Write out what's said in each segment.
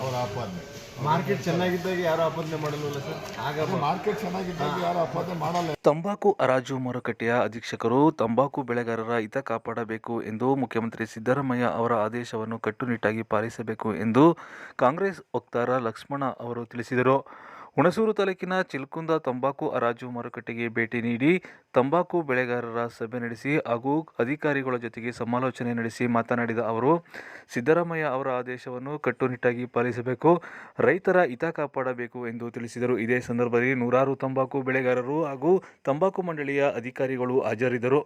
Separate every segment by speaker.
Speaker 1: ಅವರ ಆಪಾದನೆ.
Speaker 2: ಮಾರ್ಕೆಟ್ ಚೆನ್ನಾಗಿದ್ದಾಗ ಯಾರು ಆಪಾದನೆ ಮಾಡಲ್ಲ ಸರ್? ಆಗ
Speaker 1: ಮಾರ್ಕೆಟ್ ಚೆನ್ನಾಗಿದ್ದಾಗ ಯಾರು ಆಪಾದನೆ ಮಾಡಲ್ಲ.
Speaker 3: ತಂಬಾಕು ಹರಾಜು ಮಾರುಕಟ್ಟೆಯ ಅಧೀಕ್ಷಕರು ತಂಬಾಕು ಬೆಳೆಗಾರರ ಹಿತ ಕಾಪಾಡಬೇಕು ಎಂದು ಮುಖ್ಯಮಂತ್ರಿ ಸಿದ್ದರಾಮಯ್ಯ ಅವರ ಆದೇಶವನ್ನು ಕಟ್ಟುನಿಟ್ಟಾಗಿ ಪಾಲಿಸಬೇಕು ಎಂದು ಕಾಂಗ್ರೆಸ್ ವಕ್ತಾರ ಲಕ್ಷ್ಮಣ ಅವರು ತಿಳಿಸಿದರು. ಹುಣಸೂರು ತಾಲೂಕಿನ ಚಿಲ್ಕುಂದ ತಂಬಾಕು ಹರಾಜು ಮಾರುಕಟ್ಟೆಗೆ ಭೇಟಿ ನೀಡಿ ತಂಬಾಕು ಬೆಳೆಗಾರರ ಸಭೆ ನಡೆಸಿ ಹಾಗೂ ಅಧಿಕಾರಿಗಳ ಜೊತೆಗೆ ಸಮಾಲೋಚನೆ ನಡೆಸಿ ಮಾತನಾಡಿದ ಅವರು ಸಿದ್ದರಾಮಯ್ಯ ಅವರ ಆದೇಶವನ್ನು ಕಟ್ಟುನಿಟ್ಟಾಗಿ ಪಾಲಿಸಬೇಕು ರೈತರ ಹಿತ ಕಾಪಾಡಬೇಕು ಎಂದು ತಿಳಿಸಿದರು. ಇದೇ ಸಂದರ್ಭದಲ್ಲಿ ನೂರಾರು ತಂಬಾಕು ಬೆಳೆಗಾರರು ಹಾಗೂ ತಂಬಾಕು ಮಂಡಳಿಯ ಅಧಿಕಾರಿಗಳು ಹಾಜರಿದ್ದರು.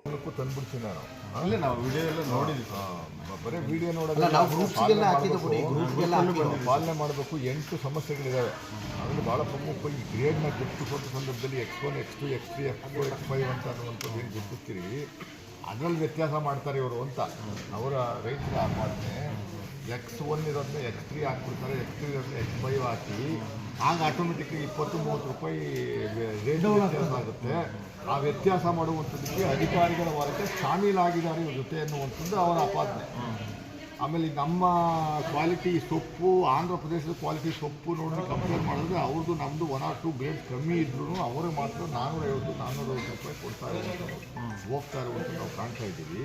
Speaker 1: ಪಾಲನೆ ಮಾಡಬೇಕು. ಎಂಟು ಸಮಸ್ಯೆಗಳಿದ್ದಾವೆ ಅದರಲ್ಲಿ ಭಾಳ ಈ ಗ್ರೇಡ್ನ ಗುರುತಿಸುವಂಥ ಸಂದರ್ಭದಲ್ಲಿ X one X two X three X four X five ಅಂತ ಅನ್ನುವಂಥದ್ದು ಏನು ಗುರುತಿಸ್ತೀರಿ ಅದರಲ್ಲಿ ವ್ಯತ್ಯಾಸ ಮಾಡ್ತಾರೆ ಇವರು ಅಂತ. ಅವರ ರೈತರ ಆಪಾದನೆ ಎಕ್ಸ್ ಒನ್ ಇರೋದನ್ನ ಎಕ್ಸ್ ತ್ರೀ ಹಾಕ್ಬಿಡ್ತಾರೆ ಎಕ್ಸ್ ತ್ರೀ ಇರೋದನ್ನ ಎಕ್ಸ್ ಫೈವ್ ಹಾಕಿ ಆಗ ಆಟೋಮೆಟಿಕ್ಲಿ ಇಪ್ಪತ್ತು ಮೂವತ್ತು ರೂಪಾಯಿ ರೇಟ್ ವ್ಯತ್ಯಾಸ ಆಗುತ್ತೆ. ಆ ವ್ಯತ್ಯಾಸ ಮಾಡುವಂಥದ್ದಕ್ಕೆ ಅಧಿಕಾರಿಗಳ ವರ್ಗ ಶಾಮೀಲಾಗಿದ್ದಾರೆ ಇವ್ರ ಜೊತೆ ಅನ್ನುವಂಥದ್ದು ಅವರ ಆಪಾದನೆ. ಆಮೇಲೆ ನಮ್ಮ ಕ್ವಾಲಿಟಿ ಸೊಪ್ಪು ಆಂಧ್ರ ಪ್ರದೇಶದ ಕ್ವಾಲಿಟಿ ಸೊಪ್ಪು ನೋಡಿ ಕಂಪೇರ್ ಮಾಡಿದ್ರೆ ಅವ್ರದ್ದು ನಮ್ಮದು ಒನ್ ಆರ್ ಟು ಗ್ರೇಡ್ ಕಮ್ಮಿ ಇದ್ರೂ ಅವರೇ ಮಾತ್ರ ನಾನ್ನೂರೈವತ್ತು ನಾನ್ನೂರೈವತ್ತು ರೂಪಾಯಿ ಕೊಡ್ತಾ ಇರೋದು ಹೋಗ್ತಾ ಇರುವಂಥ ನಾವು ಕಾಣ್ತಾ ಇದ್ದೀವಿ.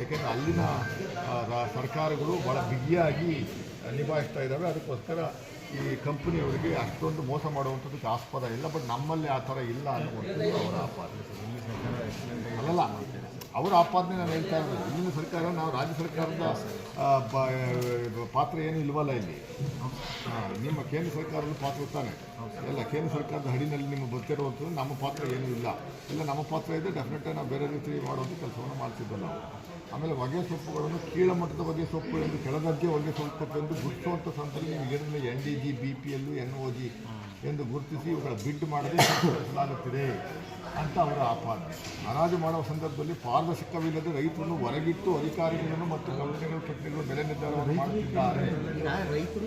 Speaker 1: ಯಾಕೆಂದರೆ ಅಲ್ಲಿನ ಸರ್ಕಾರಗಳು ಭಾಳ ಬಿಗಿಯಾಗಿ ನಿಭಾಯಿಸ್ತಾ ಇದ್ದಾವೆ. ಅದಕ್ಕೋಸ್ಕರ ಈ ಕಂಪನಿಯವರಿಗೆ ಅಷ್ಟೊಂದು ಮೋಸ ಮಾಡುವಂಥದ್ದಕ್ಕೆ ಆಸ್ಪದ ಇಲ್ಲ. ಬಟ್ ನಮ್ಮಲ್ಲಿ ಆ ಥರ ಇಲ್ಲ ಅನ್ನುವಂಥದ್ದು ಅವರ ಆಪಾದನೆ. ಅಲ್ಲಲ್ಲ. ಅವರ ಆಪಾದನೆ ನಾನು ಹೇಳ್ತಾ ಇರೋದು. ಇಲ್ಲಿನ ಸರ್ಕಾರ ನಾವು ರಾಜ್ಯ ಸರ್ಕಾರದ ಪಾತ್ರ ಏನು ಇಲ್ವಲ್ಲ ಇಲ್ಲಿ. ನಿಮ್ಮ ಕೇಂದ್ರ ಸರ್ಕಾರದ ಪಾತ್ರ ತಾನೆ. ಎಲ್ಲ ಕೇಂದ್ರ ಸರ್ಕಾರದ ಹಡಿನಲ್ಲಿ ನಿಮ್ಮ ಬರ್ತಿರುವಂಥದ್ದು ನಮ್ಮ ಪಾತ್ರ ಏನೂ ಇಲ್ಲ. ಇಲ್ಲ ನಮ್ಮ ಪಾತ್ರ ಇದೆ ಡೆಫಿನೆಟ್ ನಾವು ಬೇರೆ ರೀತಿ ಮಾಡುವಂಥ ಕೆಲಸವನ್ನು ಮಾಡ್ತಿದ್ದೋ ನಾವು. ಆಮೇಲೆ ಹೊಗೆ ಸೊಪ್ಪುಗಳನ್ನು ಕೀಳಮಟ್ಟದ ಹೊಗೆ ಸೊಪ್ಪು ಎಂದು ಕೆಳದರ್ಜೆ ಹೊಗೆ ಸೊಪ್ಪು ಎಂದು ಗುರುತಿಸುವಂಥ ಸಂದರ್ಭದಲ್ಲಿ ನಿಮಗೆ N D G B P ಎಲ್ಲು ಎನ್ ಒ ಜಿ ಎಂದು ಗುರುತಿಸಿ ಇವುಗಳ ಬಿಡ್ ಮಾಡದೆ ಸಂಸ್ಕರಿಸಲಾಗುತ್ತಿದೆ ಅಂತ ಅವರ ಆಪಾದನೆ ಹರಾಜು ಮಾಡುವ ಸಂದರ್ಭದಲ್ಲಿ ಪಾರದರ್ಶಕವಿಲ್ಲದೆ ರೈತರನ್ನು ಹೊರಗಿಟ್ಟು ಅಧಿಕಾರಿಗಳನ್ನು ಮತ್ತು ಕಂಪನಿಗಳು ಕಂಪನಿಗಳು ಬೆಲೆ ನಿರ್ಧಾರವನ್ನು ಮಾಡುತ್ತಿದ್ದಾರೆ.
Speaker 4: ರೈತರು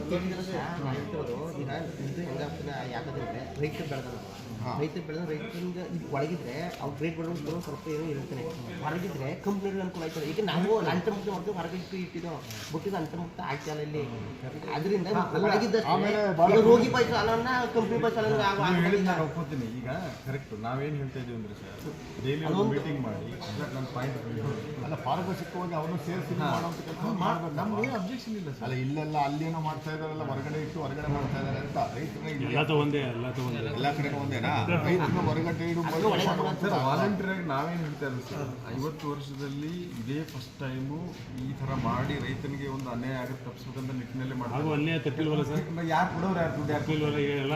Speaker 4: ಈಗ ಇದು ಹೆಂಗಾಗ್ತದೆ ಯಾಕಂದ್ರೆ ರೈತರು ಬೆಳೆದ ರೈತರು ಬೆಳೆದ ರೈತರಿಂದ ಇದು ಒಳಗಿದ್ರೆ ಅವ್ರು ಗ್ರೇಟ್ ಬೆಳೆದು ಸ್ವಲ್ಪ ಏನೋ ಇರುತ್ತೆ. ಹೊರಗಿದ್ರೆ ಕಂಪ್ನಿಗಳು ಅನುಕೂಲ ಆಯ್ತದೆ. ಈಗ ನಾವು ಅಂತರ್ಮುಕ್ತ ಮಾಡ್ತೀವಿ ಹೊರಗೆ ಇಟ್ಟು ಇಟ್ಟಿದ್ದೋ ಬುಟ್ಟಿದ ಅಂತರ್ಮುಕ್ತ ಆಗ್ತಿಲ್ಲ ಇಲ್ಲಿ ಅದರಿಂದ ಒಳಗಿದ್ದಷ್ಟೇ. ರೋಗಿ ಪೈಸೆ ಅಲ್ಲನ್ನ ಕಂಪ್ನಿ ಪೈಸೆ ಅಲ್ಲ
Speaker 2: ಒಪ್ಕೋತೀನಿ. ಈಗ ಕರೆಕ್ಟ್ ನಾವೇನು ಹೇಳ್ತಾ ಇದೀವಿ ಅಂದರೆ ಸರ್. ಡೈಲಿ ಒಂದು ಮೀಟಿಂಗ್ ಮಾಡಿ. ನನ್ನ ಪಾಯಿಂಟ್
Speaker 1: ಅಲ್ಲ ಪಾರದರ್ಶಕವಾಗಿ ಅವನು ಸೇರಿಸಿ ಮಾಡುವಂಥ ಕೆಲಸ ಮಾಡಬೇಕು.
Speaker 2: ನಮ್ಗೆ ಅಬ್ಜೆಕ್ಷನ್ ಇಲ್ಲ ಸರ್.
Speaker 1: ಅಲ್ಲ ಇಲ್ಲೆಲ್ಲ ಅಲ್ಲೇನೋ ಮಾಡ್ತಾ ಇದಾರಲ್ಲ ಹೊರಗಡೆ ಇಟ್ಟು ಹೊರಗಡೆ ಮಾಡ್ತಾ ಇದಾರೆ ಅಂತ. ರೈತರಿಗೆ
Speaker 5: ಎಲ್ಲ ಒಂದೇ ಎಲ್ಲ
Speaker 1: ಕಡೆ ಒಂದೇನಾ? ರೈತರನ್ನ ಹೊರಗಡೆ ಇಡು
Speaker 2: ಸರ್ ವಾಲಂಟಿಯರ್ ಆಗಿ ನಾವೇನು ಹೇಳ್ತಾ ಇರೋದು ಸರ್? ಐವತ್ತು ವರ್ಷದಲ್ಲಿ ಇದೇ ಫಸ್ಟ್ ಟೈಮು ಈ ಥರ ಮಾಡಿ ರೈತನಿಗೆ ಒಂದು ಅನ್ಯಾಯ ಆಗುತ್ತೆ ತಪ್ಪಿಸ್ಬೇಕಂತ ನಿಟ್ಟಿನಲ್ಲಿ ಮಾಡ್ತಾರೆ
Speaker 5: ಅನ್ಯಾಯ ತಪ್ಪಿಲ್ವಲ್ಲ ಸರ್?
Speaker 2: ಯಾರು ಕೊಡೋರು ಯಾರು ದುಡ್ಡು ಯಾರು
Speaker 5: ಎಲ್ಲ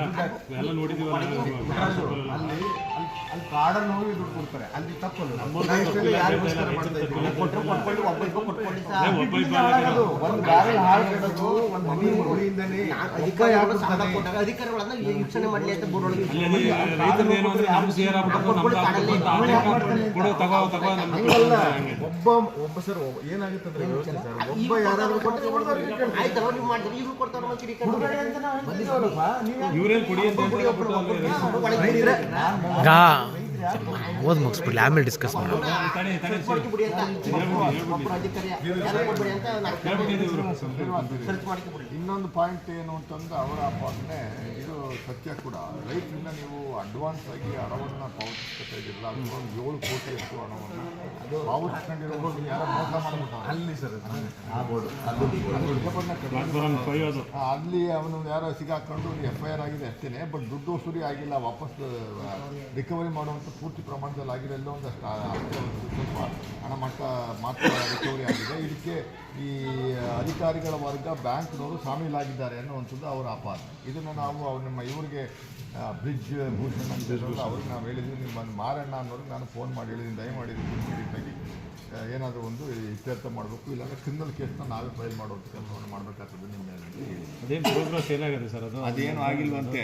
Speaker 5: ಎಲ್ಲ ನೋಡಿದೀವಲ್ಲ
Speaker 2: ಅಲ್ಲಿ ಅಲ್ಲಿ ಅಲ್ಲಿ ಕಾಡಲ್ಲಿ ಹೋಗಿ ದುಡ್ಡು ಕೊಡ್ತಾರೆ. ಅಲ್ಲಿ ತಪ್ಪಲ್ಲ. ಒಂದು ಬಾರಿ ಹಾಳು ಕೆಡೋದು ಒಂದು
Speaker 4: ಮನಿ ಕೊಟ್ಟಾಗ ಅಧಿಕಾರಿಗಳನ್ನ ಯೋಚನೆ ಮಾಡಲಿ ಅಂತ
Speaker 2: ಒಬ್ಬ ಒಬ್ಬ ಸರ್ ಏನಾಗುತ್ತೆ ಅಂದ್ರೆ ಯೋಚನೆ ಸರ್. ಒಬ್ಬ ಯಾರಾದ್ರೂ
Speaker 4: ಆಯ್ತಲ್ಲ ನೀವು ಮಾಡಿದ್ರೆ ಇವ್ರು ಕೊಡ್ತಾರ ಮತ್ತೆ
Speaker 5: ಇವ್ರೇನ್ ಕುಡಿ ಅಂತ
Speaker 6: ಓದ್ ಮುಗಿಸ್ಬಿಡ್ಲಿ ಆಮೇಲೆ ಡಿಸ್ಕಸ್ ಮಾಡೋಣ.
Speaker 1: ಇನ್ನೊಂದು ಪಾಯಿಂಟ್ ಏನು ಅಂತಂದ್ರೆ ಅವರ ಆಪಾದನೆ ಇದು ಸತ್ಯ ಕೂಡ. ರೈತರಿಂದ ನೀವು ಅಡ್ವಾನ್ಸ್ ಆಗಿ ಹಣವನ್ನು ಪಾವತಿಸ್ತಾ ಇದ್ದಿರಲ್ಲ ಅಥವಾ ಒಂದು ಏಳು ಕೋಟಿಯಷ್ಟು ಹಣವನ್ನು ಪಾವತಿಸ್ಕೊಂಡಿರೋ ಯಾರೋ ಮೋಸ ಮಾಡ್ಬಿಟ್ಟು
Speaker 2: ಅಲ್ಲಿ ಸರ್
Speaker 1: ಅಲ್ಲಿ ಅವನು ಯಾರೋ ಸಿಗಾಕೊಂಡು ಎಫ್ ಐ ಆರ್ ಆಗಿದೆ ಅಷ್ಟೇ ಬಟ್ ದುಡ್ಡು ವಸೂಲಿ ಆಗಿಲ್ಲ ವಾಪಸ್ ರಿಕವರಿ ಮಾಡುವಂಥ ಪೂರ್ತಿ ಪ್ರಮಾಣದಲ್ಲಿ ಎಲ್ಲೋ ಒಂದಷ್ಟು ಹಣ ಮಟ್ಟ ಮಾತ್ರ ರಿಕವರಿ ಆಗಿದೆ. ಇದಕ್ಕೆ ಈ ಅಧಿಕಾರಿಗಳ ವರ್ಗ ಬ್ಯಾಂಕ್ನವರು ಶಾಮೀಲಾಗಿದ್ದಾರೆ ಅನ್ನುವಂಥದ್ದು ಅವರ ಅಪಾರ ಇದನ್ನು ನಾವು ಅವ್ರು ನಮ್ಮ ಇವರಿಗೆ ಬ್ರಿಡ್ಜ್ ಭೂಷಣ್ ಅಂತ ಅವ್ರಿಗೆ ನಾವು ಹೇಳಿದ್ವಿ. ನಿಮ್ಮ ಮಾರಣ್ಣ ಅನ್ನೋರಿಗೆ ನಾನು ಫೋನ್ ಮಾಡಿ ಹೇಳಿದ್ದೀನಿ. ದಯಮಾಡಿ ಇಮಿಡಿಯೇಟಾಗಿ ಏನಾದರೂ ಒಂದು ಇತ್ಯರ್ಥ ಮಾಡಬೇಕು ಇಲ್ಲಾಂದರೆ ಕ್ರಿಮಿನಲ್ ಕೇಸ್ನ ನಾವೇ ಫೈಲ್ ಮಾಡುವಂಥ ಕೆಲಸವನ್ನು ಮಾಡಬೇಕಾಗ್ತದೆ ನಿಮ್ಮ
Speaker 5: ಅದೇನು ಪ್ರೋಗ್ರೆಸ್ ಏನಾಗಿದೆ ಸರ್ ಅದು?
Speaker 1: ಅದೇನು ಆಗಿಲ್ವಂತೆ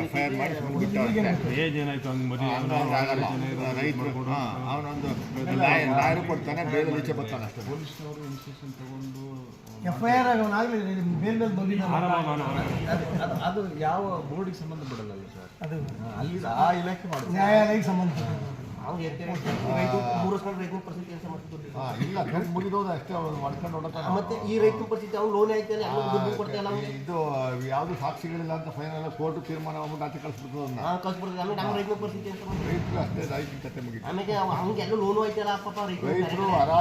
Speaker 1: ಎಫ್ ಐ ಆರ್ ಮಾಡಿ ಬಿಟ್ಟ
Speaker 5: ಏಜ್ ಏನಾಯ್ತು? ಹಂಗೆ ಮದುವೆ
Speaker 1: ರೈತರು. ಅವನೊಂದು ಲಾಯರ್ ಕೊಡ್ತಾನೆ ಬೇರೆ ಈಚೆ ಬರ್ತಾನೆ ಅಷ್ಟೇ.
Speaker 2: ಪೊಲೀಸ್ನವರು ಇನ್ಸ್ಟ್ರಕ್ಷನ್ ತಗೊಂಡು
Speaker 7: ಎಫ್ ಐ ಆರ್ ಆಗಲಿ ಬೇರೆ ಮೇಲೆ ಬಂದಿದ್ದಾನೆ
Speaker 2: ಅದು ಅದು ಯಾವ ಬೋರ್ಡಿಗೆ ಸಂಬಂಧಪಡಲ್ಲ ಸರ್?
Speaker 7: ಅದು.
Speaker 2: ಅಲ್ಲಿ ಆ ಇಲಾಖೆ ಮಾಡುದು
Speaker 7: ನ್ಯಾಯಾಲಯಕ್ಕೆ
Speaker 4: ಸಂಬಂಧ ಮೂರು ಪರಿಸ್ಥಿತಿ ಕೆಲಸ ಮಾಡ್ತಿದ್ರು
Speaker 1: ಇಲ್ಲ ಕೆಲ್ಸ ಮುಗಿದೋದು ಅಷ್ಟೇ ಅವ್ರು ಮಾಡ್ಕೊಂಡು
Speaker 4: ಮತ್ತೆ ಈ ರೈತರ ಪರಿಸ್ಥಿತಿ ಅವ್ನು ಲೋನ್ ಆಯ್ತಾನೆ ದುಡ್ಡು
Speaker 1: ಇದು ಯಾವುದು ಸಾಕ್ಷಿಗಳಿಲ್ಲ ಅಂತ ಫೈನಲ್ ಕೋರ್ಟ್ ತೀರ್ಮಾನ ಆಚೆ ಅದನ್ನ
Speaker 4: ಕಳ್ಸ್ಬಿಡ್ತಾರೆ ಆಮೇಲೆ ನಮ್ಮ ಪರಿಸ್ಥಿತಿ ಅಂತ.
Speaker 1: ರೈತರು ಅಷ್ಟೇ ರೈತರ ಕತೆ ಮುಗಿತು.
Speaker 4: ಆಮೇಲೆ ಎಲ್ಲ ಲೋನು ಆಯ್ತಲ್ಲ ಪಾಪ
Speaker 1: ರೈತರು.